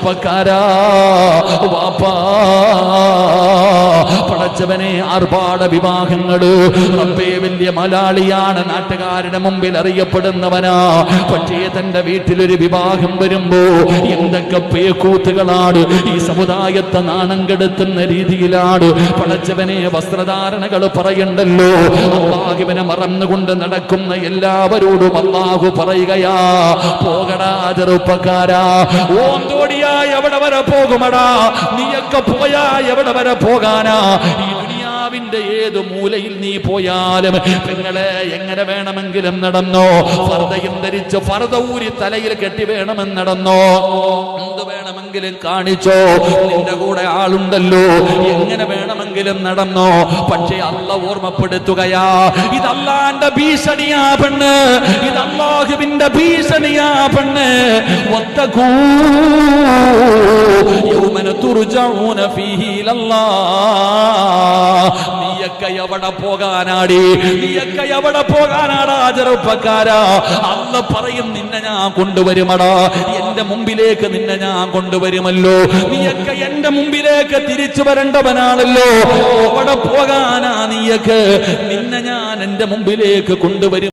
ചെറുപ്പക്കാരാ വാപ്പാ. പടച്ചവനെ ആർഭാട വിവാഹങ്ങൾ റബ്ബേ വലിയ മലയാളിയാണ് നാട്ടുകാരുടെ മുമ്പിൽ അറിയപ്പെടുന്നവനാ. പക്ഷേ തന്റെ വീട്ടിലൊരു വിവാഹം വരുമ്പോ എന്തൊക്കെ പേക്കൂത്തുകളാണ് ഈ സമുദായത്തെ നാണം കെടുത്തുന്ന രീതിയിലാണ്. പടച്ചവനെ വസ്ത്രധാരണകൾ പറയണ്ടല്ലോ. അള്ളാഹുവിനെ മറന്നുകൊണ്ട് നടക്കുന്ന എല്ലാവരോടും അള്ളാഹു പറയുകയാ പോകടാ ചെറുപ്പക്കാരാ ഓന്തോടിയാ എവിടെ വരെ പോകുമടാ? നീയൊക്കെ പോയാ എവിടെ വരെ പോകാനാ? ദുനിയാവിന്റെ ഏത് മൂലയിൽ നീ പോയാലും പെങ്ങളെ എങ്ങനെ വേണമെങ്കിലും നടന്നോ? ഫർദയും ധരിച്ച് ഫർദ ഊരി തലയിൽ കെട്ടി വേണമെന്ന് നടന്നോ? എന്ത് വേണമെങ്കിലും കാണിച്ചോ? നിന്റെ കൂടെ ആളുണ്ടല്ലോ. എങ്ങനെ വേണമെങ്കിലും നടന്നോ? പക്ഷേ അല്ല ഓർമ്മപ്പെടുത്തുകയാ. ഇതല്ലാന്റെ ഭീഷണിയാ പെണ്ണ്. അള്ളാഹുവിന്റെ ഭീഷണിയാ പെണ്ണ്. നീയൊക്കെ എവിടെ പോകാനാടി? നീയൊക്കെ എവിടെ പോകാനാടാ ചെറുപ്പക്കാരാ? അല്ല പറയും നിന്നെ ഞാൻ കൊണ്ടുവരുമടാ. എന്റെ മുമ്പിലേക്ക് നിന്നെ ഞാൻ കൊണ്ടുവരുമല്ലോ. നീയൊക്കെ എന്റെ മുമ്പിലേക്ക് തിരിച്ചു വരേണ്ടവനാണല്ലോ. എവിടെ പോകാനാ നീയൊക്കെ? നിന്നെ ഞാൻ എന്റെ മുമ്പിലേക്ക് കൊണ്ടുവരും